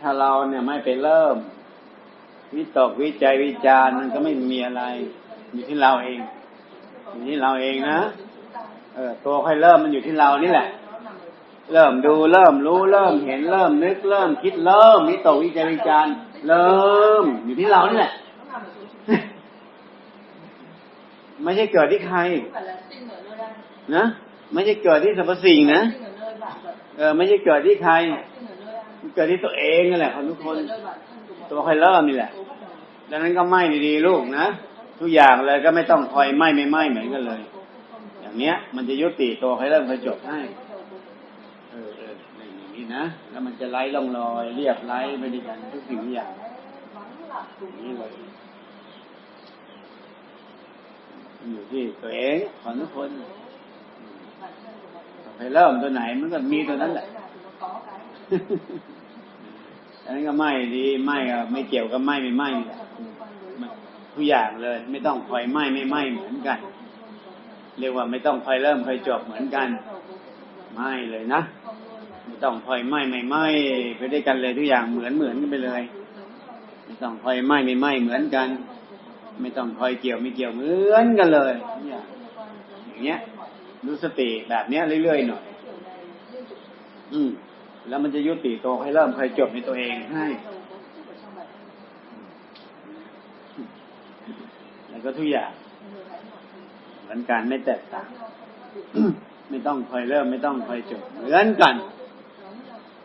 ถ้าเราเนี่ยไม่ไปเริ่ม วิตกวิจัยวิจารมันก็ไม่มีอะไร อยู่ที่เราเองอยู่ที่เราเองนะเออตัวค่อยเริ่มมันอยู่ที่เรานี่แหละ เริ่มดูเริ่มรู้เริ่มเห็นเริ่มนึกเริ่มคิดเริ่มวิตกวิจัยวิจารเริ่ม อยู่ที่เรานี่แหละไม่ใช่เกิดที่ใครนะไม่ใช่เกิดที่สรรพสิ่งนะเออไม่ใช่เกิดที่ใคร เกิดที่ตัวเองนั่นแหละคนทุกคน ตัวใครเริ่มนี่แหละ ดังนั้นก็ไหม้ดีๆลูกนะ ทุกอย่างเลยก็ไม่ต้องคอยไหม้ไม่ไหม้เหมือนกันเลย อย่างเนี้ย มันจะยุติตัวใครเริ่มใครจบให้เออเอออย่างนี้นะ แล้วมันจะไล่ล่องลอย เรียบไล่ไปด้วยกันทุกสิ่งทุกอย่างนี่เลยอยู่ที่ตัวเองของทุกคนไปเริ่มตัวไหนมันก็มีตัวนั้นแหละ อันนั้นก็ไม่ดีไม่ก็ไม่เกี่ยวกับไม่ไม่ไม่ทุกอย่างเลย ไม่ต้องคอยไม่ไม่ไม่เหมือนกัน เรียกว่าไม่ต้องคอยเริ่มคอยจบเหมือนกันไม่เลยนะไม่ต้องคอยไม่ไม่ไม่ไปด้วยกันเลยทุกอย่างเหมือนเหมือนกันไปเลย ไม่ต้องคอยไม่ไม่ไม่เหมือนกัน ไม่ต้องคอยเกี่ยวไม่เกี่ยวเหมือนกันเลยอย่างเงี้ยรู้สติแบบเนี้ยเรื่อยๆหน่อย อืม แล้วมันจะยุติตัวให้เริ่มใครจบในตัวเองให้แล้วก็ทุกอย่างเหมือนกันไม่แตกต่างไม่ต้องคอยเริ่ม ไม่ต้องคอยจบเหมือนกัน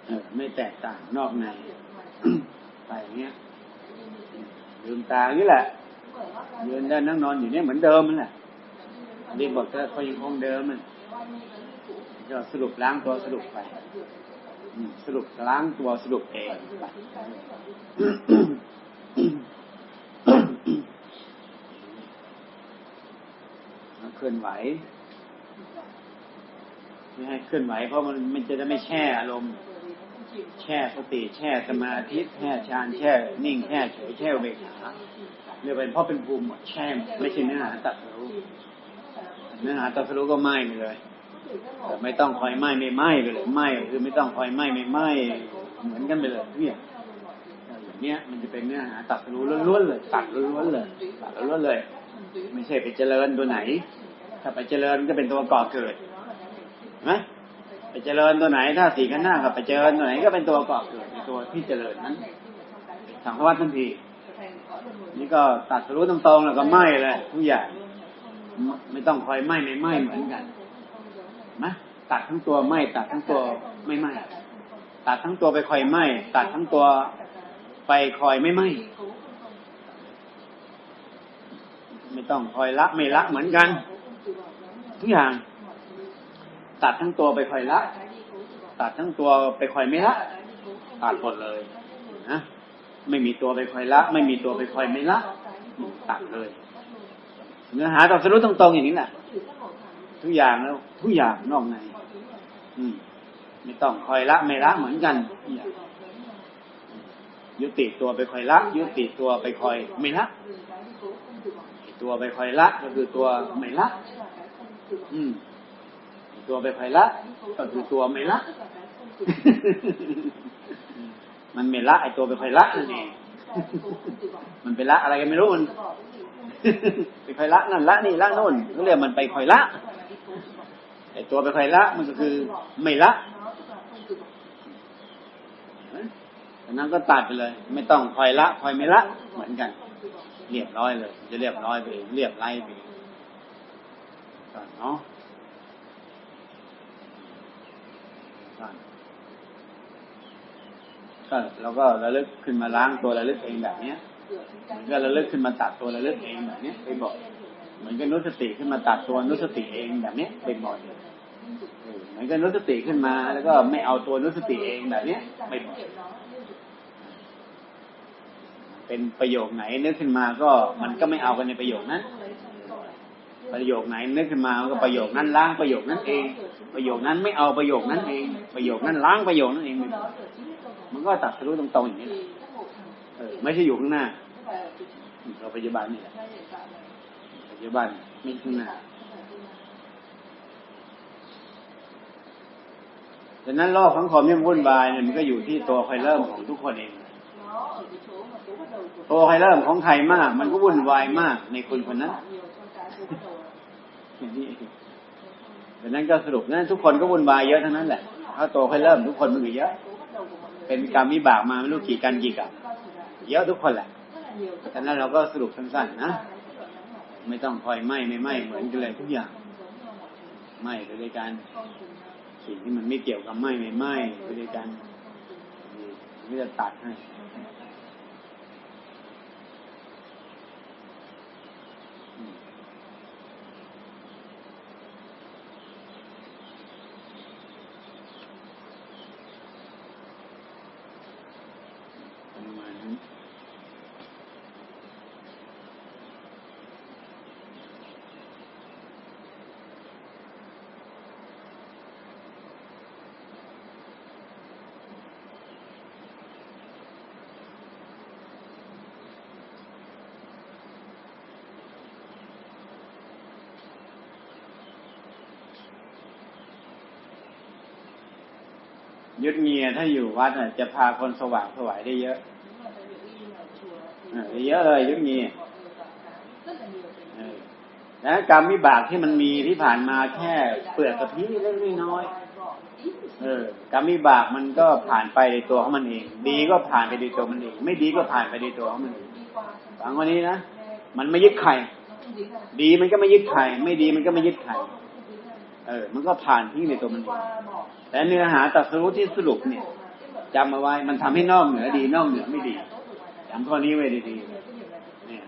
เออไม่แตกต่างนอกในไปอย่างเงี้ยลืมตานี่แหละยืนได้นั่งนอนอยู่เนี่ยเหมือนเดิมมันแหละเรียกบอกเธอเขายังคงเดิมมันก็สรุปล้างตัวสรุปไป สรุปล้างตัวสรุปเองเคลื่อนไหว ไม่ให้เคลื่อนไหว เพราะมันมันจะได้ไม่แช่อารมณ์แช่สติแช่สมาธิแช่ฌานแช่นิ่งแช่เฉยแช่เบกขาเรียกเป็นเพราะเป็นภูมิแช่ไม่ใช่เนื้อหาตัดรู้เนื้อหาตัดรู้ก็ไม้ไปเลย ไม่ต้องคอยไหม้ไม่ไหม้ไปเลยไหม้คือไม่ต้องคอยไหม้ไม่ไหม้เหมือนกันไปเลยเนี่ยอย่างเนี้ยมันจะเป็นเนื้อหาตัดรู้ล้วนๆเลยตัดล้วนๆเลยตัดล้วนๆเลย ไม่ใช่ไปเจริญตัวไหน ถ้าไปเจริญก็เป็นตัวก่อเกิดนะไปเจริญตัวไหน ถ้าสีกันหน้ากับไปเจริญตัวไหนก็เป็นตัวก่อเกิดในตัวที่เจริญนั้นสังวัตทันทีนี่ก็ตัดรู้ตรงๆแล้วก็ไหม้เลยทุกอย่างไม่ต้องคอยไหม้ไม่ไหม้เหมือนกัน นะตัดทั้งตัวไหม้ตัดทั้งตัวไม่ไหม้ตัดทั้งตัวไปคอยไหม้ตัดทั้งตัวไปคอยไม่ไหม้ไม่ต้องคอยละไม่ละเหมือนกัน ทุกอย่าง ตัดทั้งตัวไปคอยละ ตัดทั้งตัวไปคอยไม่ละตัดหมดเลยนะไม่มีตัวไปคอยละ ไม่มีตัวไปคอยไม่ละตัดเลย เนื้อหาต่อสรุปตรงๆอย่างนี้แหละ ทุกอย่างแล้ว ทุกอย่างนอกในอืมไม่ต้องคอยละไม่ละเหมือนกันยุติตัวไปคอยละ ยุติตัวไปคอยไม่ละตัวไปคอยละก็คือตัวไม่ละ อืม ตัวไปคอยละก็คือตัวไม่ละ มันไม่ละไอตัวไปคอยละนั่นเองมันไปละอะไรกันไม่รู้มันไปคอยละนั่นละนี่ละโน่นก็เรียกมันไปคอยละ ไอตัวไปคอยละมันก็คือไม่ละดังนั้นก็ตัดไปเลย ไม่ต้องคอยละคอยไม่ละ เหมือนกัน เรียบร้อยเลย จะเรียบร้อยไปเรียบไล่ไปเนาะก็เราก็ระลึกขึ้นมาล้างตัวระลึกเองแบบเนี้ยมันก็ระลึกขึ้นมาตัดตัวระลึกเองแบบเนี้ยไปบ่อยเหมือนกับนุสติขึ้นมาตัดตัวนุสติเองแบบเนี้ยไปบ่อยเห มือนกับนุสติขึ้นมา แล้วก็ไม่เอาตัวนุสติเองแบบเนี้ยไปบ่เป็นประโยคไหนนึกขึ้นมาก็มันก็ไม่เอากันในประโยคนั้นประโยคไหนนึกขึ้นมาก็ประโยคนั้นล้างประโยคนั้นเอง ประโยคนั้นไม่เอาประโยคนั้นเอง ประโยคนั้นล้างประโยคนั้นเอง มันก็ตัดทะลุตรงๆอย่างนี้เออไม่ใช่อยู่ข้างหน้าเราปัจจุบันนี่แหละปัจจุบันไม่ข้างหน้า ดังนั้นโลกสังคมที่มันวุ่นวายเนี่ยมันก็อยู่ที่ตัวใครเริ่มของทุกคนเอง ตัวใครเริ่มของใครมาก มันก็วุ่นวายมากในคนคนนั้นนี้เองดังนั้นก็สรุปนั้นทุกคนก็วุ่นวายเยอะทั้งนั้นแหละ ถ้าตัวใครเริ่มทุกคนมันก็เยอะ เป็นกรรมวิบากมาไม่รู้กี่กันกี่กับเยอะทุกคนแหละดังนั้นเราก็สรุปสั้นๆนะ ไม่ต้องคอยไหมไม่ไหมเหมือนกันเลยทุกอย่างไหม้ไปด้วยกัน สิ่งที่มันไม่เกี่ยวกับไหม้ไม่ไหม้ไปด้วยกันนี่นี่จะตัดให้อืมประมาณนั้น ยึดเงีย ถ้าอยู่วัดน่ะจะพาคนสว่างสวายได้เยอะ nhưng mà tại vì đi vào chùa thì เออเยอะเลยยึดเงีย mọi người cảm thấy rất là nhiều cái เออแล้วกรรมวิบากที่มันมีที่ผ่านมาแค่เปลือกกระพี้เล็กๆน้อยๆเออกรรมวิบากมันก็ผ่านไปในตัวของมันเอง ดีก็ผ่านไปในตัวมันเอง ไม่ดีก็ผ่านไปในตัวของมันเอง đi qua ฟังวันนี้นะมันไม่ยึดใคร nó không dính ra ดีมันก็ไม่ยึดใคร ไม่ดีมันก็ไม่ยึดใคร เออ มันก็ผ่านที่ในตัวมันเอง แต่เนื้อหาตัดสรู้ที่สรุปเนี่ยจำเอาไว้มันทำให้นอกเหนือดีนอกเหนือไม่ดีจำข้อนี้ไว้ดีๆเนี่ย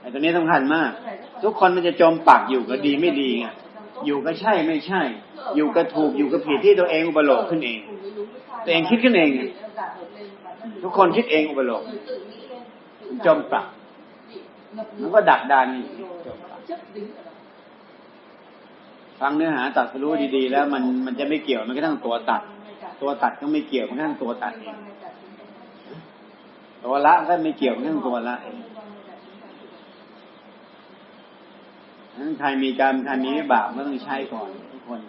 ไอ้ตัวนี้สำคัญมาก ทุกคนมันจะจมปักอยู่กับดีไม่ดีไงอยู่ก็ใช่ไม่ใช่ อยู่ก็ถูกอยู่ก็ผิดที่ตัวเองอุปโลกขึ้นเอง ตัวเองคิดขึ้นเองทุกคนคิดเองอุปโลกจมปักมันก็ดักดานนี่จมปัก ฟังเนื้อหาตัดสรู้ดีๆ แล้วมันมันจะไม่เกี่ยวมันก็ทั้งตัวตัด ตัวตัดก็ไม่เกี่ยวมันก็ทั้งตัวตัดเองตัวละก็ไม่เกี่ยวมันก็ทั้งตัวละเองนั้นใครมีกรรมใครมีวิบากก็ต้องใช้ก่อนทุกคน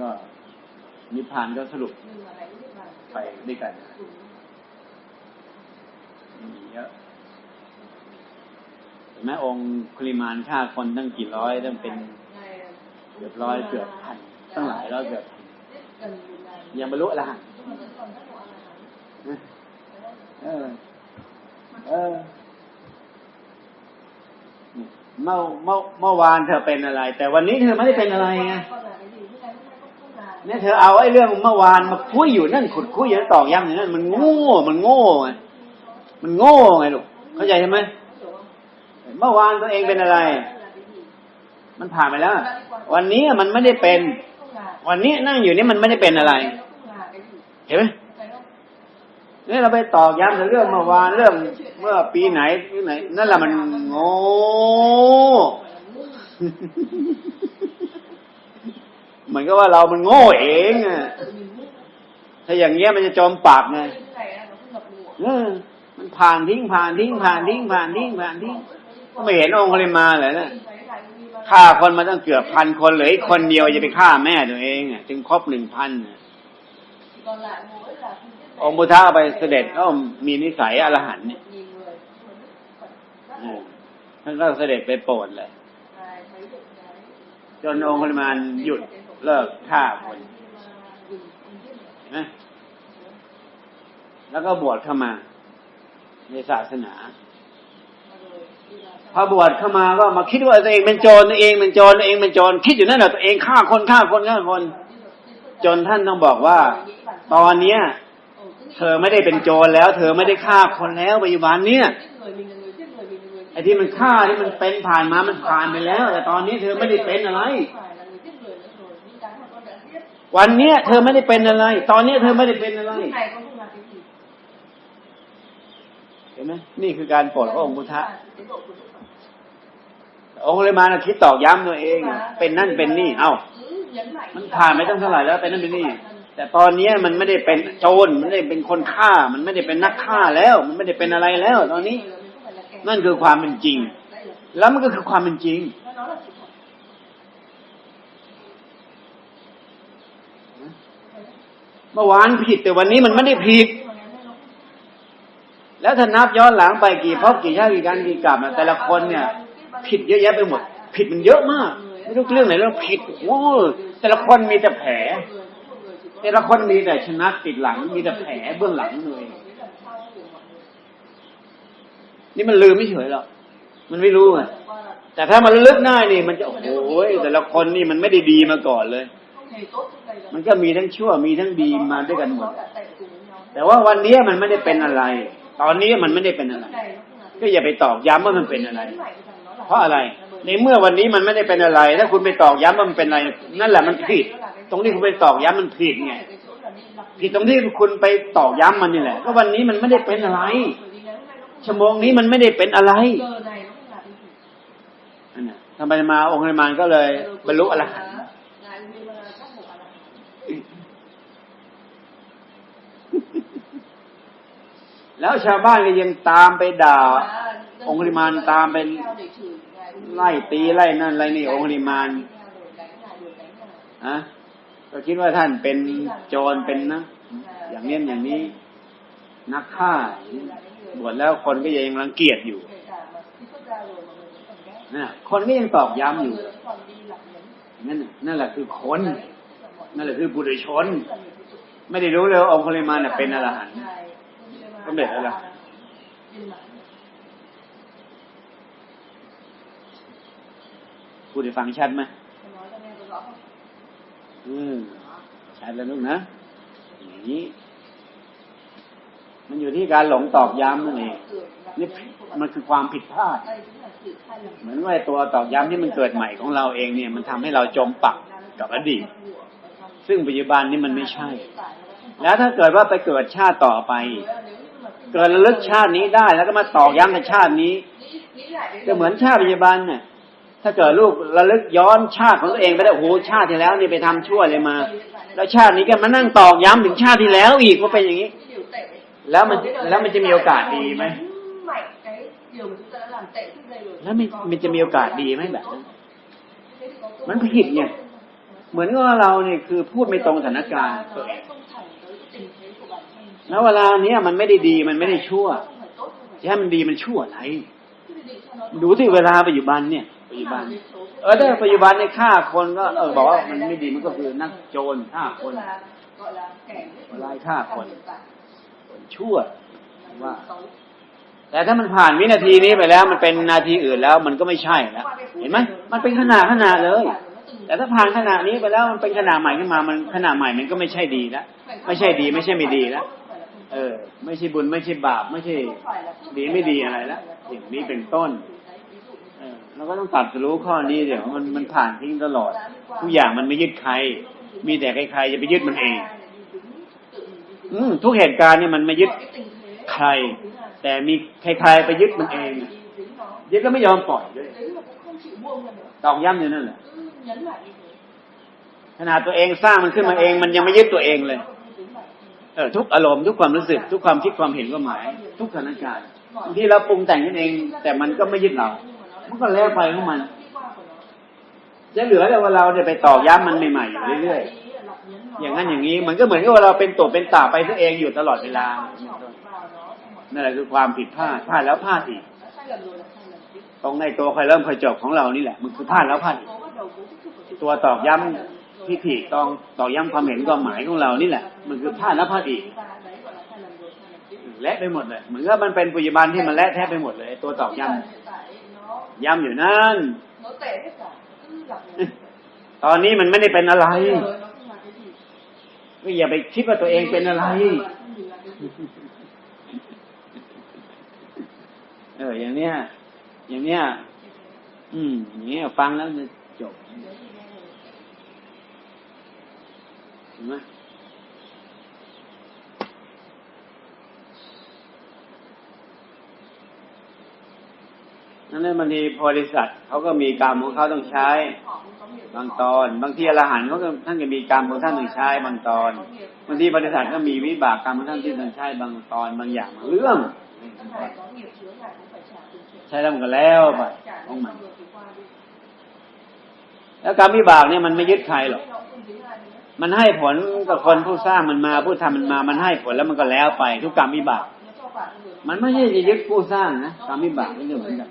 ก็นิพพานก็สรุปไปด้วยกันมีเยอะ เห็นไหมองค์คุลิมานฆ่าคนตั้งกี่ร้อยตั้งเป็นเกือบร้อยเกือบพันตั้งหลายร้อยเกือบพันยังบรรลุอรหันต์เออ เออเมื่อเมื่อเมื่อวานเธอเป็นอะไร แต่วันนี้เธอไม่ได้เป็นอะไรไงเนี่ยเธอเอาไอ้เรื่องเมื่อวานมาคุยอยู่นั่นขุดคุยอยู่นั่นตอกย้ำอยู่นั่นมันโง่ มันโง่ไงมันโง่ไงลูกเข้าใจใช่ไหม เมื่อวานตัวเองเป็นอะไร มันผ่านไปแล้ว วันนี้มันไม่ได้เป็น วันนี้นั่งอยู่นี่มันไม่ได้เป็นอะไร เห็นไหมเนี่ยเราไปตอกย้ำถึงเรื่องเมื่อวานเรื่อง เมื่อปีไหนปีไหน นั่นแหละมันโง่เหมือนกับว่าเรามันโง่เองอะถ้าอย่างเงี้ยมันจะจมปากไงเออมันผ่านทิ้งผ่านทิ้งผ่านทิ้งผ่านทิ้งผ่านทิ้ง ก็ไม่เห็นองค์เลยมาเลยนะฆ่าคนมาตั้งเกือบพันคนเหลืออีกคนเดียวจะไปฆ่าแม่ตัวเองอะจึงครบหนึ่งพันองค์บุทธาไปเสด็จก็มีนิสัยอรหันต์เนี่ยเออท่านก็เสด็จไปโปรดเลย จนองค์ปริมาณหยุดเลิกฆ่าคนเห็นไหมแล้วก็บวชเข้ามาในศาสนา พอบวชเข้ามาก็มาคิดว่าตัวเองเป็นโจรตัวเองเป็นโจรตัวเองเป็นโจรคิดอยู่นั่นแหละตัวเองฆ่าคนฆ่าคนฆ่าคน จนท่านต้องบอกว่า ตอนเนี้ย เธอไม่ได้เป็นโจรแล้ว เธอไม่ได้ฆ่าคนแล้วปัจจุบันเนี้ยไอ้ที่มันฆ่าที่มันเป็นผ่านมามันผ่านไปแล้ว แต่ตอนนี้เธอไม่ได้เป็นอะไร วันเนี้ย เธอไม่ได้เป็นอะไร ตอนนี้เธอไม่ได้เป็นอะไรเห็นไหมนี่คือการโปรดพระองค์พุทธะ องค์เลยมานะคิดตอกย้ำตัวเองอะเป็นนั่นเป็นนี่ เอ้า มันผ่านไปตั้งเท่าไหร่แล้วเป็นนั่นเป็นนี่ แต่ตอนเนี้ยมันไม่ได้เป็นโจรมันไม่ได้เป็นคนฆ่า มันไม่ได้เป็นนักฆ่าแล้ว มันไม่ได้เป็นอะไรแล้ว ตอนนี้ นั่นคือความเป็นจริง แล้วมันก็คือความเป็นจริงเมื่อวานผิดแต่วันนี้มันไม่ได้ผิด แล้วถ้านับย้อนหลังไปกี่ภพกี่ชาติกี่การกี่กลับนะแต่ละคนเนี่ย ผิดเยอะแยะไปหมด ผิดมันเยอะมาก ไม่รู้เรื่องไหนเรื่องผิดโอ้แต่ละคนมีแต่แผล แต่ละคนมีแต่ชนะติดหลัง มีแต่แผลเบื้องหลังเลยนี่มันลืมไม่เฉยหรอกมันไม่รู้ไงแต่ถ้ามันลึกได้นี่ มันจะโอ้โหแต่ละคนนี่มันไม่ได้ดีมาก่อนเลย มันก็มีทั้งชั่วมีทั้งดีมาด้วยกันหมดแต่ว่าวันนี้มันไม่ได้เป็นอะไร ตอนนี้มันไม่ได้เป็นอะไร ก็อย่าไปตอกย้ำว่ามันเป็นอะไร เพราะอะไร ในเมื่อวันนี้มันไม่ได้เป็นอะไร ถ้าคุณไปตอกย้ำว่ามันเป็นอะไร นั่นแหละมันผิด ตรงที่คุณไปตอกย้ำมันผิดไงผิดตรงที่คุณไปตอกย้ำมันนี่แหละก็วันนี้มันไม่ได้เป็นอะไร ชั่วโมงนี้มันไม่ได้เป็นอะไรอันน่ะทำไมมาองค์ไหมานก็เลยบรรลุอรหันต์แล้วชาวบ้านก็ยังตามไปด่า องค์ริมานตามไป ไล่ตีไล่นั่นไล่นี่องค์ริมานอะก็คิดว่าท่านเป็นโจรเป็นนะ อย่างนี้อย่างนี้ นักฆ่าบวชแล้วคนก็ยังรังเกียจอยู่นะคนก็ยังตอกย้ำอยู่นั่นน่ะนั่นแหละคือคน นั่นแหละคือบุรุชน ไม่ได้รู้เลยองค์ริมานเป็นอรหันต์สำเร็จแล้วล่ พูดให้ฟังชัดไหมอืมชัดแล้วลูกนะอย่างนี้ มันอยู่ที่การหลงตอกย้ำนั่นเองนี่มันคือความผิดพลาด เหมือนว่าตัวตอกย้ำที่มันเกิดใหม่ของเราเองเนี่ย มันทำให้เราจมปักกับอดีต ซึ่งปัจจุบันนี่มันไม่ใช่ แล้วถ้าเกิดว่าไปเกิดชาติต่อไป เกิดระลึกชาตินี้ได้แล้วก็มาตอกย้ำในชาตินี้ก็เหมือนชาติปัจจุบันเนี่ย ถ้าเกิดลูกระลึกย้อนชาติของตัวเองไปได้โอ้โหชาติที่แล้วนี่ไปทำชั่วเลยมา แล้วชาตินี้ก็มานั่งตอกย้ำถึงชาติที่แล้วอีกว่าเป็นอย่างนี้ แล้วมันแล้วมันจะมีโอกาสดีไหมแล้วมันมันจะมีโอกาสดีไหมแบบนั้นมันผิดเนี่ยเหมือนกับว่าเราเนี่ยคือพูดไม่ตรงสถานการณ์ตัวเองแล้วเวลาเนี้ยมันไม่ได้ดีมันไม่ได้ชั่วจะให้มันดีมันชั่วอะไรดูที่เวลาปัจจุบันเนี่ย ปัจจุบันเออถ้าปัจจุบันในฆ่าคนก็เออบอกว่ามันไม่ดีมันก็คือนักโจรฆ่าคนลายฆ่าคนคนชั่วว่า แต่ถ้ามันผ่านวินาทีนี้ไปแล้ว มันเป็นนาทีอื่นแล้ว มันก็ไม่ใช่แล้วเห็นไหมมันเป็นขนาดขนาดเลย แต่ถ้าผ่านขนาดนี้ไปแล้วมันเป็นขนาดใหม่ขึ้นมา มันขนาดใหม่มันก็ไม่ใช่ดีแล้วไม่ใช่ดีไม่ใช่ไม่ดีแล้วเออ ไม่ใช่บุญไม่ใช่บาป ไม่ใช่ดีไม่ดีอะไรแล้วอย่างนี้เป็นต้น เราก็ต้องตัดรู้ข้อนี้เดี๋ยวมันมันผ่านทิ้งตลอด ทุกอย่างมันไม่ยึดใคร มีแต่ใครๆจะไปยึดมันเอง อืมทุกเหตุการณ์เนี่ยมันไม่ยึดใคร แต่มีใครๆไปยึดมันเองยึดก็ไม่ยอมปล่อยด้วยตอกย้ำอยู่นั่นแหละขนาดตัวเองสร้างมันขึ้นมาเอง มันยังไม่ยึดตัวเองเลยเออทุกอารมณ์ทุกความรู้สึก ทุกความคิดความเห็นความหมาย ทุกสถานการณ์ที่เราปรุงแต่งขึ้นเอง แต่มันก็ไม่ยึดเรา มันก็แล้วไปของมัน จะเหลือแต่ว่าเราเนี่ยไปตอกย้ำมันใหม่ๆอยู่เรื่อยๆ อย่างนั้นอย่างนี้ มันก็เหมือนกับว่าเราเป็นตัวเป็นตาไปซะเองอยู่ตลอดเวลา นั่นแหละคือความผิดพลาดพลาดแล้วพลาดอีก ตรงในตัวใครเริ่มใครจบของเรานี่แหละ มันคือพลาดแล้วพลาดอีก ตัวตอกย้ำพิธีตองตอกย้ำความเห็นความหมายของเรานี่แหละ มันคือพลาดแล้วพลาดอีกเละไปหมดเลย เหมือนกับมันเป็นปัจจุบันที่มันเละแทบไปหมดเลย ตัวตอกย้ำ ย้ำอยู่นั่นตอนนี้มันไม่ได้เป็นอะไรก็อย่าไปคิดว่าตัวเองเป็นอะไร เออ อย่างเนี้ย อย่างเนี้ย อืมอย่างเนี้ยฟังแล้วจะจบเห็นไหม นั่นแหละบางทีบริษัทเขาก็มีกรรมของเขาต้องใช้ บางตอน บางทีอรหันต์เขาก็ท่านก็มีกรรมของท่านต้องใช้บางตอนบางทีบริษัทก็มีวิบากกรรมของท่านที่ต้องใช้บางตอนบางอย่างบางเรื่องใช้แล้วมันก็แล้วไปของมันแล้วกรรมวิบากเนี่ยมันไม่ยึดใครหรอกมันให้ผลกับคนผู้สร้างมันมาผู้ทำมันมา มันให้ผลแล้วมันก็แล้วไป ทุกกรรมวิบาก มันไม่ใช่จะยึดผู้สร้างนะกรรมวิบากนี่ก็เหมือนกัน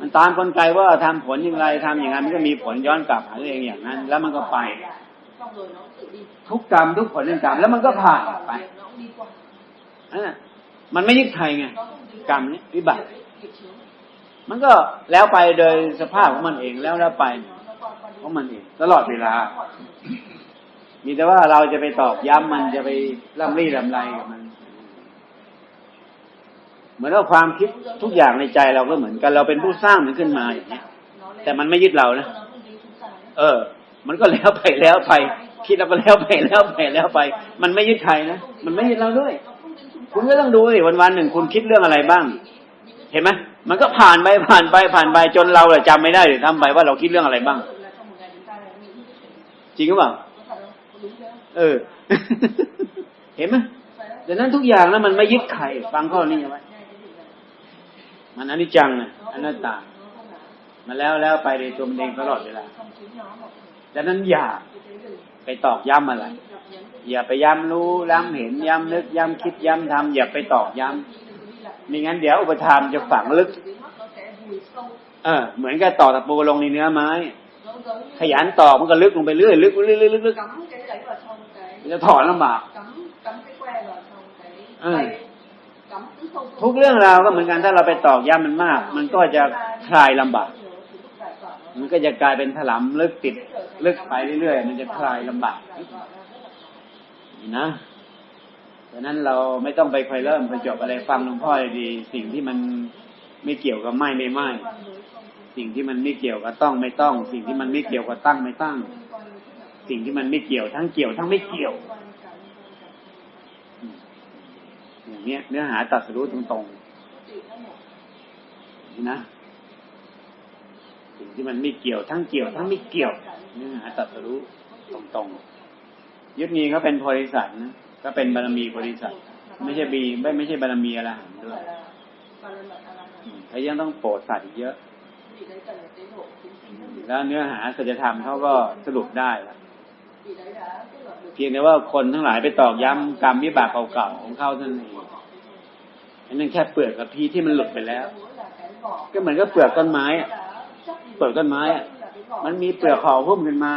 มันตามกลไกว่าทำผลอย่างไรทำอย่างนั้นมันก็มีผลย้อนกลับหาตัวเองอย่างนั้น แล้วมันก็ไป ทุกกรรมทุกผลเป็นกรรมแล้วมันก็ผ่านไปนั่ะมันไม่ยึดใครไงกรรมนี้วิบากมันก็แล้วไปโดยสภาพของมันเองแล้วแล้วไปของมันเองตลอดเวลา มีแต่ว่าเราจะไปตอกย้ำมันจะไปล่ำรี่ลำไรกับมัน เหมือนว่าความคิดทุกอย่างในใจเราก็เหมือนกันเราเป็นผู้สร้างมันขึ้นมาอย่างนี้แต่มันไม่ยึดเรานะเออ มันก็แล้วไปแล้วไป คิดแล้วก็แล้วไปแล้วไปแล้วไป มันไม่ยึดใครนะมันไม่ยึดเราด้วย คุณก็ต้องดูสิวันวันหนึ่งคุณคิดเรื่องอะไรบ้าง เห็นไหมมันก็ผ่านไปผ่านไปผ่านไปจนเราแหละจำไม่ได้หรือทำไปว่าเราคิดเรื่องอะไรบ้าง จริงหรือเปล่าเออ เห็นไหมดังนั้นทุกอย่างนะมันไม่ยึดใครฟังข้อนี้ไว้ มันอนิจจังนะอนัตตา มาแล้วแล้วไปในตัวมันเองตลอดเวลาดังนั้นอย่าไปตอกย้ำอะไร อย่าไปย้ำรู้ย้ำเห็นย้ำนึกย้ำคิดย้ำทำอย่าไปตอกย้ำไม่งั้นเดี๋ยวอุปทานจะฝังลึก เออ เหมือนกับตอกตะปูลงในเนื้อไม้ ขยันตอกมันก็ลึกลงไปเรื่อยลึกลึกลึกลึกลึก cắm cái đấy vào trong cái มันจะถอนลำบาก cắm cắm cái ทุกเรื่องราวก็เหมือนกันถ้าเราไปตอกย้ำมันมาก มันก็จะคลายลำบาก มันก็จะกลายเป็นถลำลึกติดลึกไปเรื่อยๆมันจะคลายลำบากนี่นะดังนั้นเราไม่ต้องไปคอยเริ่มไปจบอะไรฟังหลวงพ่อดี สิ่งที่มันไม่เกี่ยวกับไม่ไม่ไม่สิ่งที่มันไม่เกี่ยวกับต้องไม่ต้อง สิ่งที่มันไม่เกี่ยวกับตั้งไม่ตั้ง สิ่งที่มันไม่เกี่ยวทั้งเกี่ยวทั้งไม่เกี่ยว อย่างเนี้ย เนื้อหาตัดสรู้ตรงๆนี่นะสิ่งที่มันไม่เกี่ยวทั้งเกี่ยวทั้งไม่เกี่ยว เนื้อหาตัดสรู้ตรงๆยึดมีเขาเป็นโพธิสัตว์นะก็เป็นบารมีโพธิสัตว์ไม่ใช่บีไม่ไม่ใช่บารมีอรหันต์ด้วยอืมเขายังต้องโปรดสัตว์อีกเยอะ แล้วเนื้อหาสัจธรรมเขาก็สรุปได้ละ เพียงแต่ว่าคนทั้งหลายไปตอกย้ำกรรมวิบากเก่าๆของเขาท่านนเองอันนั้นแค่เปลือกกับพีที่มันหลุดไปแล้ว ก็เหมือนกับเปลือกต้นไม้อะเปลือกต้นไม้อะมันมีเปลือกห่อหุ้มขึ้นมา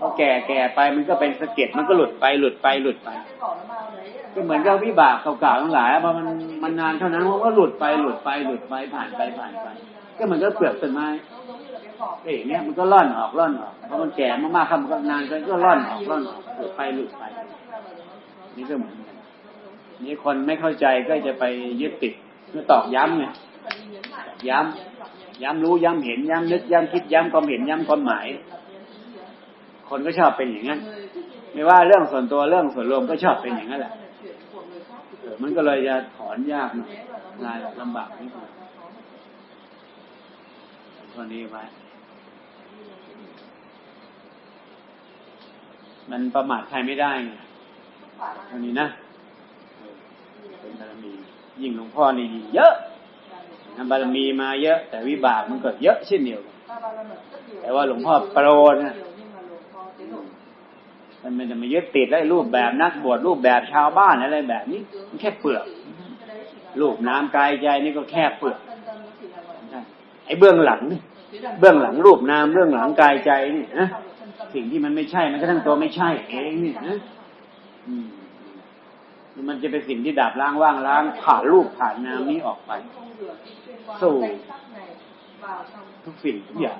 พอแก่แก่ไปมันก็เป็นสะเก็ดมันก็หลุดไปหลุดไปหลุดไปก็เหมือนกับวิบากเก่าๆทั้งหลายพอมันมันนานเท่านั้นมันก็หลุดไปหลุดไปหลุดไปผ่านไปผ่านไป ก็เหมือนกับเปลือกต้นไม้ เอ้ยเนี่ยมันก็ร่อนออกร่อนออกเพราะมันแก่มากๆครับมันก็นานก็ร่อนออกร่อนออกหลุดไปหลุดไป นี่ก็เหมือนกันนี่คนไม่เข้าใจก็จะไปยึดติดเพื่อตอกย้ำไงย้ำย้ำรู้ย้ำเห็นย้ำนึกย้ำคิดย้ำความเห็นย้ำความหมาย คนก็ชอบเป็นอย่างนั้นไม่ว่าเรื่องส่วนตัวเรื่องส่วนรวมก็ชอบเป็นอย่างนั้นแหละมันก็เลยจะถอนยากหน่อยงานลำบากนิดหน่อยข้อนี้ไว้ มันประมาทใครไม่ได้ไงอันนี้นะเป็นบารมี ยิ่งหลวงพ่อนี่เยอะนะบารมีมาเยอะ แต่วิบากมันก็เยอะเช่นเดียวกันแต่ว่าหลวงพ่อโปรนะมันจะมายึดติดได้รูปแบบนักบวชรูปแบบชาวบ้านอะไรแบบนี้ มันแค่เปลือกรูปน้ำกายใจนี่ก็แค่เปลือกไอ้เบื้องหลังนี่เบื้องหลังรูปนามเบื้องหลังกายใจนี่นะ สิ่งที่มันไม่ใช่มันก็ทั้งตัวไม่ใช่เองนี่นะมันจะเป็นสิ่งที่ดับล้างว่างล้างผ่านรูปผ่านนามนี้ออกไป สู่ทุกสิ่งทุกอย่าง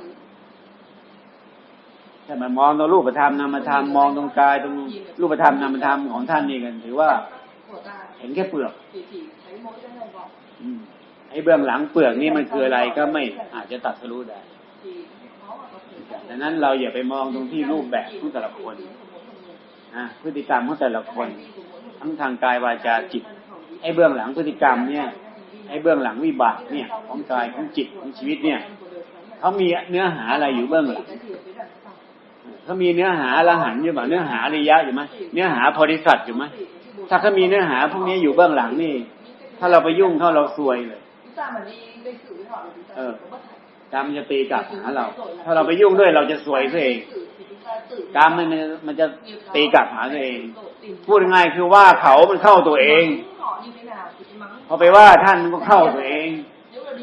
ถ้ามันมองตรงรูปธรรมนามธรรมมองตรงกายตรงรูปธรรมนามธรรมของท่านนี่กันถือว่า เห็นแค่เปลือกไอ้เบื้องหลังเปลือกนี่มันคืออะไรก็ไม่อาจจะตัดสรู้ได้ ดังนั้นเราอย่าไปมองตรงที่รูปแบบของแต่ละคนนะพฤติกรรมของแต่ละคน ทั้งทางกายวาจาจิต ไอ้เบื้องหลังพฤติกรรมเนี่ย ไอ้เบื้องหลังวิบากเนี่ย ของกายของจิตของชีวิตเนี่ยเขามีเนื้อหาอะไรอยู่เบื้องหลังเขามีเนื้อหาละหันอยู่ไหมเนื้อหาริยะอยู่ไหมเนื้อหาโพธิสัตว์อยู่ไหมถ้าเขามีเนื้อหาพวกนี้อยู่เบื้องหลังนี่ ถ้าเราไปยุ่งเข้าเราซวยเลยเออ กรรมจะตีกลับหาเรา ถ้าเราไปยุ่งด้วยเราจะซวยซะเองกรรมมันมันจะตีกลับหาตัวเอง พูดง่ายคือว่าเขามันเข้าตัวเองพอไปว่าท่านมันก็เข้าตัวเอง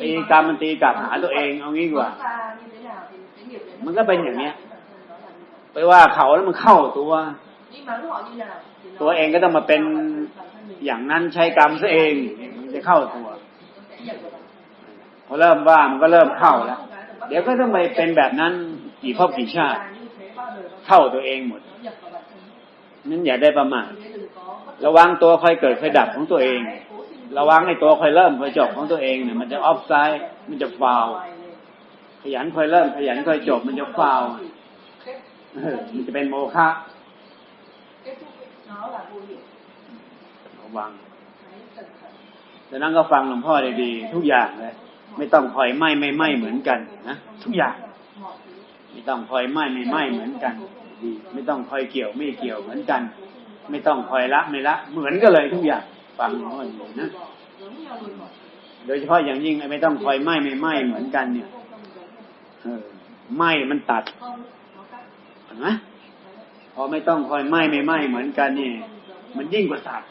ตีกรรมมันตีกลับหาตัวเองเอางี้ดีกว่า มันก็เป็นอย่างเนี้ย ไปว่าเขาแล้วมันเข้าตัว ตัวเองก็ต้องมาเป็นอย่างนั้นใช้กรรมซะเอง มันจะเข้าตัว อเริ่มว่ามันก็เริ่มเข้าแล้ว เดี๋ยวก็ต้องไปเป็นแบบนั้นกี่ภพกี่ชาติ เข้าตัวเองหมดนั้นอย่าได้ประมาทระวังตัวคอยเกิดคอยดับของตัวเอง ระวังไอ้ตัวคอยเริ่มคอยจบของตัวเองเนี่ยมันจะออฟไซด์มันจะฟาวขยันคอยเริ่ม ขยันคอยจบมันจะฟาวมันจะเป็นโมฆะระวังดังนั้นก็ฟังหลวงพ่อดีๆทุกอย่างเลย ไม่ต้องคอยไหม้ไม่ไหม้เหมือนกันนะทุกอย่าง ไม่ต้องคอยไหม้ไม่ไหม้เหมือนกันดีไม่ต้องคอยเกี่ยวไม่เกี่ยวเหมือนกัน ไม่ต้องคอยละไม่ละ เหมือนกันเลยทุกอย่างฟังหลวงพ่อดีนะโดยเฉพาะอย่างยิ่งไอ้ไม่ต้องคอยไหม้ไม่ไหม้เหมือนกัน เนี่ยเออไหม้มันตัดเห็นไหมพอไม่ต้องคอยไหม้ไม่ไหม้เหมือนกันเนี่ยมันยิ่งกว่าตัด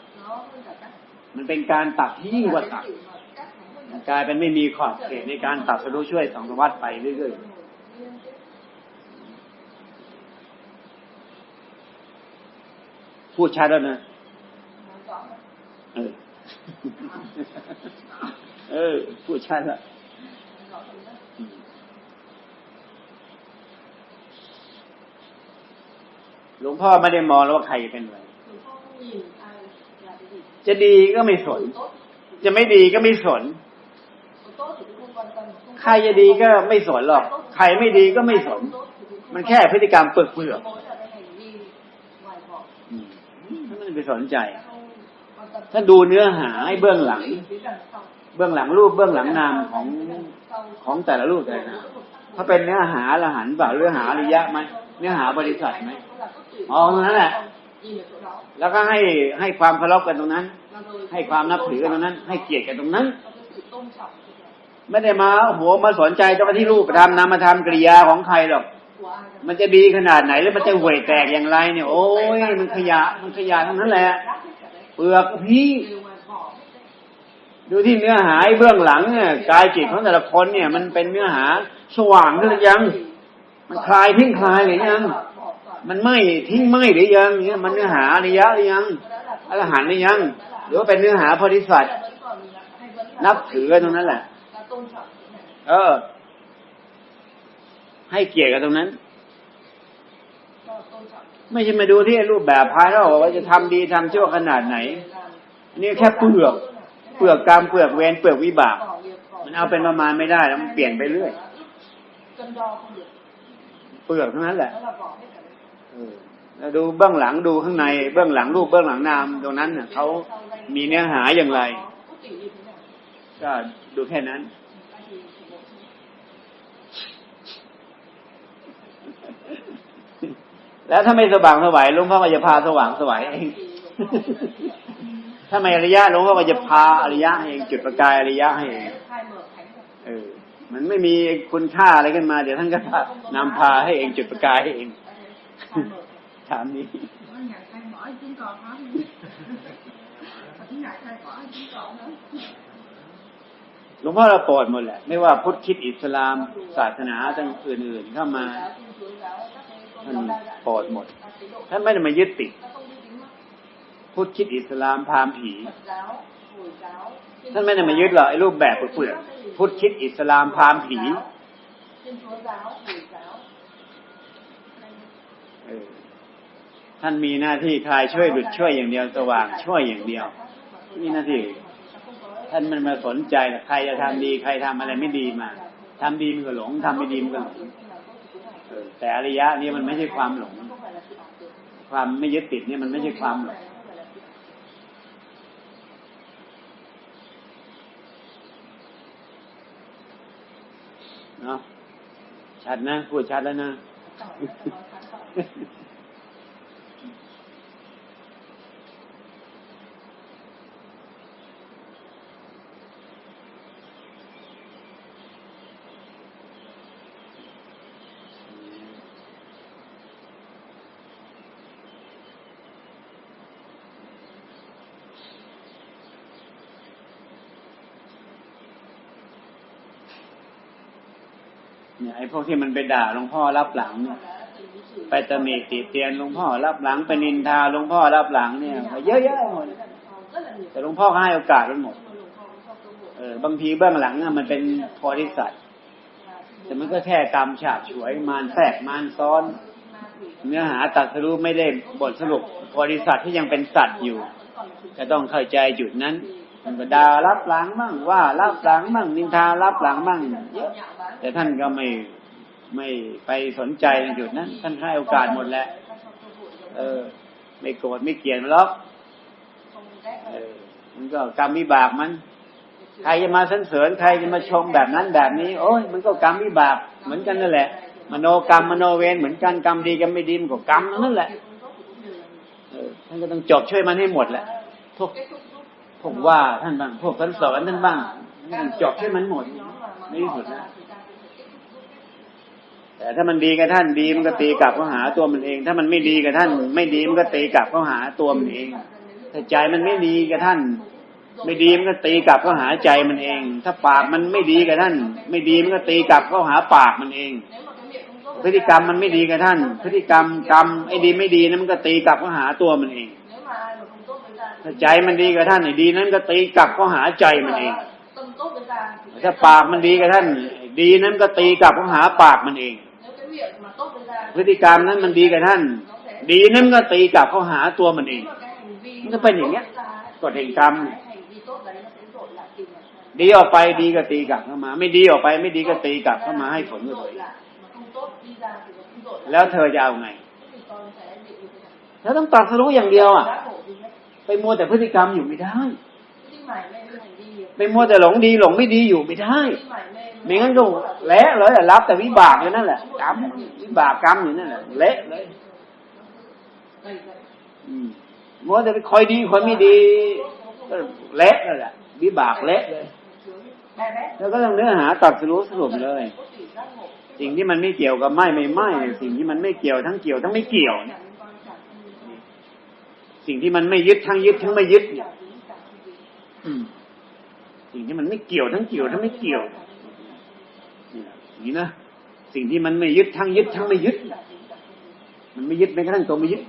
มันเป็นการตัดที่ยิ่งกว่าตัด กลายเป็นไม่มีขอบเขตในการตัดสรู้ช่วยสองสวัสดไปเรื่อยๆ พูดชัดแล้วนะ เออ เออ พูดชัดแล้วหลวงพ่อไม่ได้มองแล้วว่าใครเป็นอะไรจะดีก็ไม่สน จะไม่ดีก็ไม่สน ใครจะดีก็ไม่สนหรอก ใครไม่ดีก็ไม่สน มันแค่พฤติกรรมเปลือกเปลือกอืมถ้ามันไปสนใจถ้าดูเนื้อหาให้เบื้องหลัง เบื้องหลังรูปเบื้องหลังนามของของแต่ละรูปแต่ละนามถ้าเป็นเนื้อหาละหันเปล่าเนื้อหาอริยะไหมเนื้อหาบริษัทไหมอ๋อตรงนั้นแหละแล้วก็ให้ให้ความเคารพกันตรงนั้น ให้ความนับถือกันตรงนั้น ให้เกียรติกันตรงนั้น ไม่ได้มาโอ้โหมาสนใจเจ้าหน้าที่รูปธรรมนามธรรมกริยาของใครหรอก มันจะดีขนาดไหนแล้วมันจะห่วยแตกอย่างไรเนี่ย โอ้ยมันขยะมันขยะทั้งนั้นแหละเปลือกพี่ดูที่เนื้อหาเบื้องหลังเนี่ยกายจิตของแต่ละคนเนี่ย มันเป็นเนื้อหาสว่างหรือยัง มันคลายทิ้งคลายหรือยัง มันไม่ทิ้งไม่หรือยังเนี่ยมันเนื้อหาอริยะหรือยังอรหันต์หรือยัง หรือว่าเป็นเนื้อหาโพธิสัตว์นับถือกันตรงนั้นแหละ เออ ให้เกียรติกันตรงนั้น ไม่ใช่มาดูที่รูปแบบภายนอกว่าจะทำดีทำชั่วขนาดไหนนนี้แค่เปลือก เปลือกกรรมเปลือกเวรเปลือกวิบาก มันเอาเป็นประมาณไม่ได้แล้วมันเปลี่ยนไปเรื่อยเปลือกเท่านั้นแหละแล้วดูเบื้องหลังดูข้างใน เบื้องหลังรูปเบื้องหลังนามตรงนั้นน่ะเขามีเนื้อหาอย่างไร ก็ดูแค่นั้น แล้วถ้าไม่สว่างสวายหลวงพ่อก็จะพาสว่างสวายเองถ้าไม่อริยะหลวงพ่อก็จะพาอริยะให้เองจุดประกายอริยะให้เองเออ มันไม่มีคุณค่าอะไรขึ้นมา เดี๋ยวท่านก็นำพาให้เองจุดประกายเองถามนี้หลวงพ่อเราโปรดหมดแหละ ไม่ว่าพุทธคิดอิสลาม ศาสนาต่างอื่นๆเข้ามา ท่านโปรดหมดท่านไม่ได้มายึดติดพุทธคริดอิสลามพราหมณ์ผีท่านไม่ได้มายึดหรอกไอ้รูปแบบเปลือกๆพุทธคริดอิสลามพราหมณ์ผีเออท่านมีหน้าที่คลายช่วยหลุดช่วยอย่างเดียวสว่างช่วยอย่างเดียว มีหน้าที่ ท่านมันมาสนใจหรอกใครจะทำดี ใครทำอะไรไม่ดีมาทำดีมันก็หลงทำไม่ดีมันก็หลงเออ แต่อริยะนี่มันไม่ใช่ความหลง ความไม่ยึดติดนี่มันไม่ใช่ความหลงเนาะชัดนะพูดชัดแล้วนะ อ้พวกที่มันไปด่าหลวงพ่อรับหลังเนี่ยไปตำหนิติเตียนหลวงพ่อรับหลังไปนินทาหลวงพ่อรับหลังเนี่ยเยอะแยะหมดแต่หลวงพ่อให้โอกาสมันหมดเออบางทีเบื้องหลังอะมันเป็นโพธิสัตว์แต่มันก็แค่กรรมฉาบฉวยมารแทรกมารซ้อน เนื้อหาตัดสรุปไม่ได้บทสรุปโพธิสัตว์ที่ยังเป็นสัตว์อยู่ จะต้องเข้าใจจุดนั้น มันก็ด่ารับหลังมั่งว่ารับหลังมั่งนินทารับหลังมั่งเยอะแต่ท่านก็ไม่ไม่ไปสนใจในจุดนั้นท่านให้โอกาสหมดแล้วเออ ไม่โกรธไม่เกลียดมันหรอกเออมันก็กรรมวิบากมัน ใครจะมาสรรเสริญใครจะมาชมแบบนั้นแบบนี้ โอ้ยมันก็กรรมวิบากเหมือนกันนั่นแหละ มโนกรรมมโนเวรเหมือนกันกรรมดีกรรมไม่ดีมันก็กรรมนั่นแหละท่านก็ต้องจบช่วยมันให้หมดแหละพวก พวกว่าท่านบ้างพวกสรรเสริญท่านบ้างท่านจบช่วยมันหมดในที่สุดนะแต่ถ้ามันดีกับท่านดีมันก็ตีกลับเข้าหาตัวมันเอง ถ้ามันไม่ดีกับท่าน ไม่ดีมันก็ตีกลับเข้าหาตัวมันเองถ้าใจมันไม่ดีกับท่าน ไม่ดีมันก็ตีกลับเข้าหาใจมันเอง ถ้าปากมันไม่ดีกับท่าน ไม่ดีมันก็ตีกลับเข้าหาปากมันเอง พฤติกรรมมันไม่ดีกับท่าน พฤติกรรมกรรมไอ้ดีไม่ดีนั้นมันก็ตีกลับเข้าหาตัวมันเอง ถ้าใจมันดีกับท่านไอ้ดีนั้นก็ตีกลับเข้าหาใจมันเองถ้าปากมันดีกับท่านไอ้ดีนั้นก็ตีกลับเข้าหาปากมันเอง พฤติกรรมนั้นมันดีกับท่าน ดีนั้นก็ตีกลับเข้าหาตัวมันเอง มันก็เป็นอย่างเงี้ยกฎแห่งกรรมเนี่ยดีออกไปดีก็ตีกลับเข้ามา ไม่ดีออกไปไม่ดีก็ตีกลับเข้ามาให้ผลกับตัวเองแล้วเธอจะเอาไงเธอต้องตรัสรู้อย่างเดียวอะ ไปมัวแต่พฤติกรรมอยู่ไม่ได้ไปมัวแต่หลงดีหลงไม่ดีอยู่ไม่ได้ไม่งั้นก็เละเลยอะรับแต่วิบากอยู่นั่นแหละกรรมวิบากกรรมอยู่นั่นแหละเละเลยอืมมัวแต่ไปคอยดีคอยไม่ดีก็เละเลยแหละวิบากเละเลยแล้วก็ต้องเนื้อหาตัดสรู้สรุปเลย สิ่งที่มันไม่เกี่ยวกับไม่ไม่ไม่เนี่ยสิ่งที่มันไม่เกี่ยวทั้งเกี่ยวทั้งไม่เกี่ยวเนี่ย สิ่งที่มันไม่ยึดทั้งยึดทั้งไม่ยึดเนี่ยอืมสิ่งที่มันไม่เกี่ยวทั้งเกี่ยวทั้งไม่เกี่ยวนี่นะอย่างนี้นะสิ่งที่มันไม่ยึดทั้งยึดทั้งไม่ยึด มันไม่ยึดแม้กระทั่งตัวไม่ยึด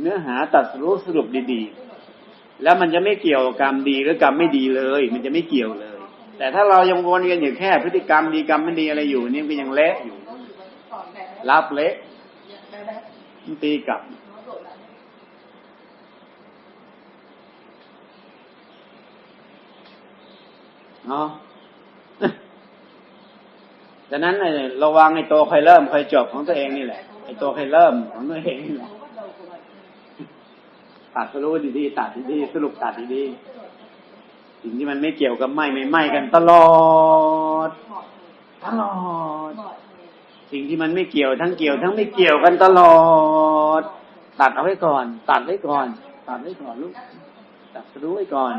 เนื้อหาตัดสรู้สรุปดีๆ แล้วมันจะไม่เกี่ยวกับกรรมดีหรือกรรมไม่ดีเลย มันจะไม่เกี่ยวเลย แต่ถ้าเรายังวนกันอยู่แค่พฤติกรรมดีกรรมไม่ดีอะไรอยู่นี่มันก็ยังเละอยู่รับเละมันตีกลับ เนาะดังนั้นไอ้ระวังไอ้ตัวใครเริ่มใครจบของตัวเองนี่แหละไอ้ตัวใครเริ่มของตัวเองนี่แหละตัดสรุปดีๆตัดดีๆสรุปตัดดีๆสิ่งที่มันไม่เกี่ยวกับไม่ไม่ไม่กันตลอดตลอด สิ่งที่มันไม่เกี่ยวทั้งเกี่ยว ทั้งไม่เกี่ยวกันตลอด ตัดเอาไว้ก่อน ตัดไว้ก่อน ตัดไว้ก่อนลูกตัดสรู้ไว้ก่อน